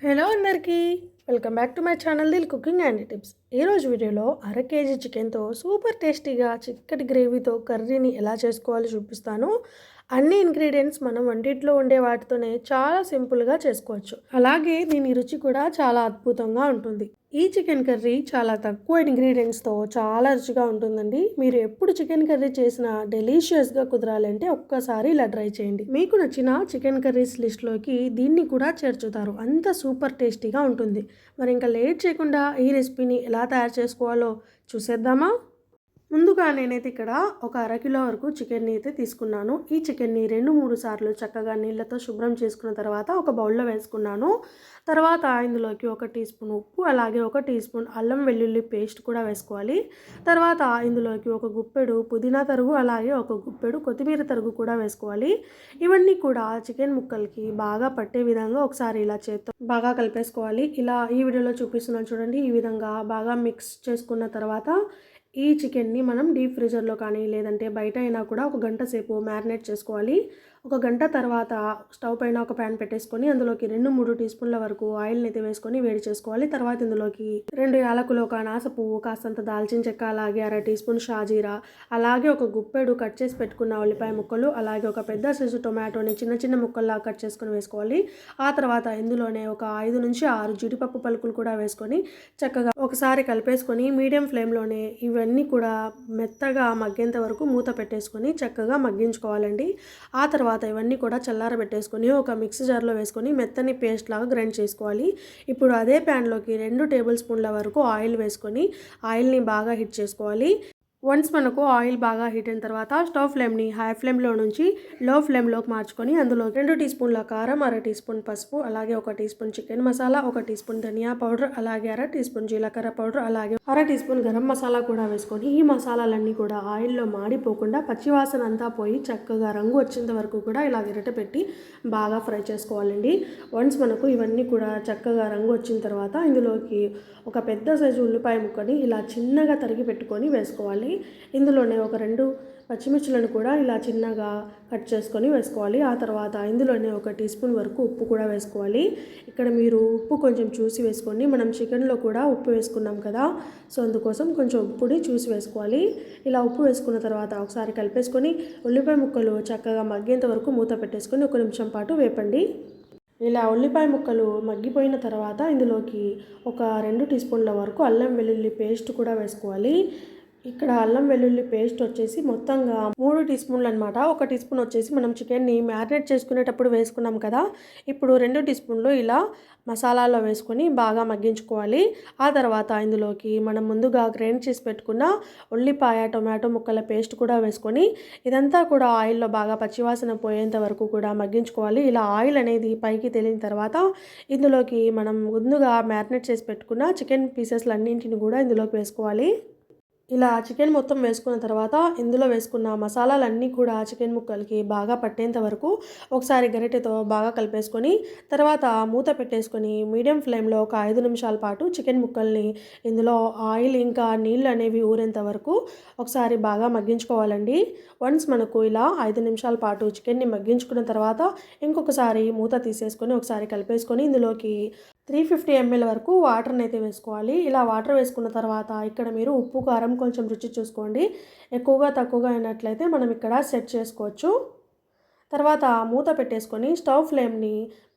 Hello అందరికీ welcome back to my channel Dil cooking and tips. ఈరోజు వీడియోలో అర కేజీ చికెన్తో సూపర్ టేస్టీగా చిక్కటి గ్రేవీతో కర్రీని ఎలా చేసుకోవాలో చూపిస్తాను. అన్ని ఇంగ్రీడియంట్స్ మనం వంటింట్లో ఉండే వాటితోనే చాలా సింపుల్గా చేసుకోవచ్చు. అలాగే దీని రుచి కూడా చాలా అద్భుతంగా ఉంటుంది. ఈ చికెన్ కర్రీ చాలా తక్కువ ఇంగ్రీడియంట్స్తో చాలా రుచిగా ఉంటుందండి. మీరు ఎప్పుడు చికెన్ కర్రీ చేసినా డెలీషియస్గా కుదరాలంటే ఒక్కసారి ఇలా ట్రై చేయండి. మీకు నచ్చిన చికెన్ కర్రీస్ లిస్ట్లోకి దీన్ని కూడా చేర్చుతారు. అంత సూపర్ టేస్టీగా ఉంటుంది. మరి ఇంకా లేట్ చేయకుండా ఈ రెసిపీని ఎలా తయారు చేసుకోవాలో చూసేద్దామా? ముందుగా నేనైతే ఇక్కడ ఒక అరకిలో వరకు చికెన్ని అయితే తీసుకున్నాను. ఈ చికెన్ని రెండు మూడు సార్లు చక్కగా నీళ్ళతో శుభ్రం చేసుకున్న తర్వాత ఒక బౌల్లో వేసుకున్నాను. తర్వాత ఇందులోకి ఒక టీ స్పూన్ ఉప్పు అలాగే ఒక టీ స్పూన్ అల్లం వెల్లుల్లి పేస్ట్ కూడా వేసుకోవాలి. తర్వాత ఇందులోకి ఒక గుప్పెడు పుదీనా తరుగు అలాగే ఒక గుప్పెడు కొత్తిమీర తరుగు కూడా వేసుకోవాలి. ఇవన్నీ కూడా చికెన్ ముక్కలకి బాగా పట్టే విధంగా ఒకసారి ఇలా చేత్తో బాగా కలిపేసుకోవాలి. ఇలా ఈ వీడియోలో చూపిస్తున్నాను చూడండి. ఈ విధంగా బాగా మిక్స్ చేసుకున్న తర్వాత ఈ చికెన్ని మనం డీప్ ఫ్రీజర్లో కానీ లేదంటే బయట అయినా కూడా ఒక గంట సేపు మ్యారినేట్ చేసుకోవాలి. ఒక గంట తర్వాత స్టవ్ పైన ఒక ప్యాన్ పెట్టేసుకొని అందులోకి రెండు మూడు టీ స్పూన్ల వరకు ఆయిల్ని అయితే వేసుకొని వేడి చేసుకోవాలి. తర్వాత ఇందులోకి రెండు యాలకులు ఒక అనాస పువ్వు కాస్తంత దాల్చిన చెక్క అలాగే అర టీ స్పూన్ షాజీరా అలాగే ఒక గుప్పెడు కట్ చేసి పెట్టుకున్న ఉల్లిపాయ ముక్కలు అలాగే ఒక పెద్ద సైజు టొమాటోని చిన్న చిన్న ముక్కల్లా కట్ చేసుకొని వేసుకోవాలి. ఆ తర్వాత ఇందులోనే ఒక ఐదు నుంచి ఆరు జీడిపప్పు పలుకులు కూడా వేసుకొని చక్కగా ఒకసారి కలిపేసుకొని మీడియం ఫ్లేమ్లోనే ఇవన్నీ కూడా మెత్తగా మగ్గేంత వరకు మూత పెట్టేసుకొని చక్కగా మగ్గించుకోవాలండి. ఆ తర్వాత ఇవన్నీ కూడా చల్లారబెట్టేసుకొని ఒక మిక్సీ జార్లో వేసుకొని మెత్తని పేస్ట్ లాగా గ్రైండ్ చేసుకోవాలి. ఇప్పుడు అదే ప్యాన్లోకి రెండు టేబుల్ స్పూన్ల వరకు ఆయిల్ వేసుకొని ఆయిల్ని బాగా హిట్ చేసుకోవాలి. వన్స్ మనకు ఆయిల్ బాగా హీట్ అయిన తర్వాత స్టవ్ ఫ్లేమ్ని హై ఫ్లేమ్లో నుంచి లో ఫ్లేమ్లోకి మార్చుకొని అందులో రెండు టీ స్పూన్ల కారం అర టీ స్పూన్ పసుపు అలాగే ఒక టీ స్పూన్ చికెన్ మసాలా ఒక టీ స్పూన్ ధనియా పౌడర్ అలాగే అర టీ స్పూన్ జీలకర్ర పౌడర్ అలాగే అర టీ స్పూన్ గరం మసాలా కూడా వేసుకొని ఈ మసాలాలన్నీ కూడా ఆయిల్లో మాడిపోకుండా పచ్చివాసన అంతా పోయి చక్కగా రంగు వచ్చేంత వరకు కూడా ఇలా గిరట పెట్టి బాగా ఫ్రై చేసుకోవాలండి. వన్స్ మనకు ఇవన్నీ కూడా చక్కగా రంగు వచ్చిన తర్వాత ఇందులోకి ఒక పెద్ద సైజు ఉల్లిపాయ ముక్కని ఇలా చిన్నగా తరిగి పెట్టుకొని వేసుకోవాలి. ఇందులోనే ఒక రెండు పచ్చిమిర్చులను కూడా ఇలా చిన్నగా కట్ చేసుకొని వేసుకోవాలి. ఆ తర్వాత ఇందులోనే ఒక టీ స్పూన్ వరకు ఉప్పు కూడా వేసుకోవాలి. ఇక్కడ మీరు ఉప్పు కొంచెం చూసి వేసుకోండి. మనం చికెన్లో కూడా ఉప్పు వేసుకున్నాం కదా సో అందుకోసం కొంచెం ఉప్పుని చూసి వేసుకోవాలి. ఇలా ఉప్పు వేసుకున్న తర్వాత ఒకసారి కలిపేసుకొని ఉల్లిపాయ ముక్కలు చక్కగా మగ్గేంత వరకు మూత పెట్టేసుకొని ఒక నిమిషం పాటు వేపండి. ఇలా ఉల్లిపాయ ముక్కలు మగ్గిపోయిన తర్వాత ఇందులోకి ఒక రెండు టీ స్పూన్ల వరకు అల్లం వెల్లుల్లి పేస్ట్ కూడా వేసుకోవాలి. ఇక్కడ అల్లం వెల్లుల్లి పేస్ట్ వచ్చేసి మొత్తంగా మూడు టీ స్పూన్లు అనమాట ఒక టీ స్పూన్ వచ్చేసి మనం చికెన్ని మ్యారినేట్ చేసుకునేటప్పుడు వేసుకున్నాం కదా ఇప్పుడు రెండు టీ స్పూన్లు ఇలా మసాలాలో వేసుకొని బాగా మగ్గించుకోవాలి. ఆ తర్వాత ఇందులోకి మనం ముందుగా గ్రైండ్ చేసి పెట్టుకున్న ఉల్లిపాయ టొమాటో ముక్కల పేస్ట్ కూడా వేసుకొని ఇదంతా కూడా ఆయిల్లో బాగా పచ్చివాసన పోయేంత వరకు కూడా మగ్గించుకోవాలి. ఇలా ఆయిల్ అనేది పైకి తేలిన తర్వాత ఇందులోకి మనం ముందుగా మ్యారినేట్ చేసి పెట్టుకున్న చికెన్ పీసెస్లు అన్నింటిని కూడా ఇందులోకి వేసుకోవాలి. ఇలా చికెన్ మొత్తం వేసుకున్న తర్వాత ఇందులో వేసుకున్న మసాలాలన్నీ కూడా చికెన్ ముక్కలకి బాగా పట్టేంత వరకు ఒకసారి గరిటెతో బాగా కలిపేసుకొని తర్వాత మూత పెట్టేసుకొని మీడియం ఫ్లేమ్లో ఒక ఐదు నిమిషాల పాటు చికెన్ ముక్కల్ని ఇందులో ఆయిల్ ఇంకా నీళ్ళు అనేవి ఊరేంత వరకు ఒకసారి బాగా మగ్గించుకోవాలండి. వన్స్ మనకు ఇలా ఐదు నిమిషాల పాటు చికెన్ని మగ్గించుకున్న తర్వాత ఇంకొకసారి మూత తీసేసుకొని ఒకసారి కలిపేసుకొని ఇందులోకి త్రీ ఫిఫ్టీ ఎంఎల్ వరకు వాటర్ని అయితే వేసుకోవాలి. ఇలా వాటర్ వేసుకున్న తర్వాత ఇక్కడ మీరు ఉప్పు కారం కొంచెం రుచి చూసుకోండి. ఎక్కువగా తక్కువగా అయినట్లయితే మనం ఇక్కడ సెట్ చేసుకోవచ్చు. తర్వాత మూత పెట్టేసుకొని స్టవ్ ఫ్లేమ్ని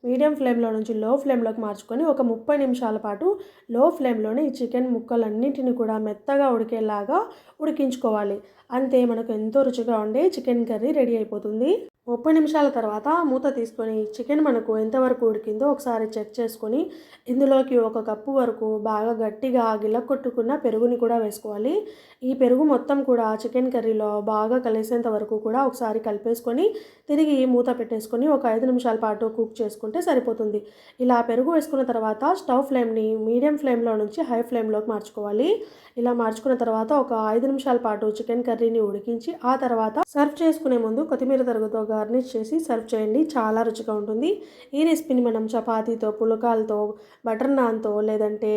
మీడియం ఫ్లేమ్లో నుంచి లో ఫ్లేమ్లోకి మార్చుకొని ఒక ముప్పై నిమిషాల పాటు లో ఫ్లేమ్లోనే ఈ చికెన్ ముక్కలన్నింటినీ కూడా మెత్తగా ఉడికేలాగా ఉడికించుకోవాలి. అంతే మనకు ఎంతో రుచిగా ఉండే చికెన్ కర్రీ రెడీ అయిపోతుంది. ముప్పై నిమిషాల తర్వాత మూత తీసుకొని చికెన్ మనకు ఎంతవరకు ఉడికిందో ఒకసారి చెక్ చేసుకొని ఇందులోకి ఒక కప్పు వరకు బాగా గట్టిగా గిలక్కొట్టుకున్న పెరుగుని కూడా వేసుకోవాలి. ఈ పెరుగు మొత్తం కూడా చికెన్ కర్రీలో బాగా కలిసేంత వరకు కూడా ఒకసారి కలిపేసుకొని తిరిగి మూత పెట్టేసుకొని ఒక ఐదు నిమిషాల పాటు కుక్ చేసుకుంటే సరిపోతుంది. ఇలా పెరుగు వేసుకున్న తర్వాత స్టవ్ ఫ్లేమ్ని మీడియం ఫ్లేమ్లో నుంచి హై ఫ్లేమ్లోకి మార్చుకోవాలి. ఇలా మార్చుకున్న తర్వాత ఒక ఐదు నిమిషాల పాటు చికెన్ కర్రీని ఉడికించి ఆ తర్వాత సర్వ్ చేసుకునే ముందు కొత్తిమీర తరుగుతో గార్నిష్ చేసి సర్వ్ చేయండి. చాలా రుచిగా ఉంటుంది. ఈ రెసిపీని మనం చపాతీతో పులకాలతో బటర్ నాన్తో లేదంటే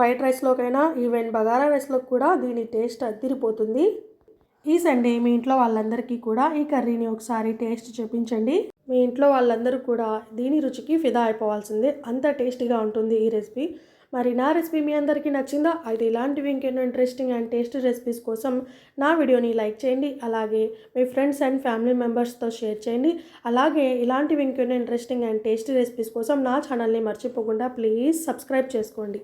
వైట్ రైస్లోకైనా ఈవెన్ బగారా రైస్లో కూడా దీని టేస్ట్ అద్దిరిపోతుంది ఈ సండే మీ ఇంట్లో వాళ్ళందరికీ కూడా ఈ కర్రీని ఒకసారి టేస్ట్ చూపించండి. మీ ఇంట్లో వాళ్ళందరూ కూడా దీని రుచికి ఫిదా అయిపోవాల్సిందే. అంత టేస్టీగా ఉంటుంది ఈ రెసిపీ. మరి నా రెసిపీ మీ అందరికీ నచ్చిందా? అయితే ఇలాంటివి ఇంకెన్నో ఇంట్రెస్టింగ్ అండ్ టేస్టీ రెసిపీస్ కోసం నా వీడియోని లైక్ చేయండి. అలాగే మీ ఫ్రెండ్స్ అండ్ ఫ్యామిలీ మెంబర్స్తో షేర్ చేయండి. అలాగే ఇలాంటివి ఇంకెన్నో ఇంట్రెస్టింగ్ అండ్ టేస్టీ రెసిపీస్ కోసం నా ఛానల్ని మర్చిపోకుండా ప్లీజ్ సబ్స్క్రైబ్ చేసుకోండి.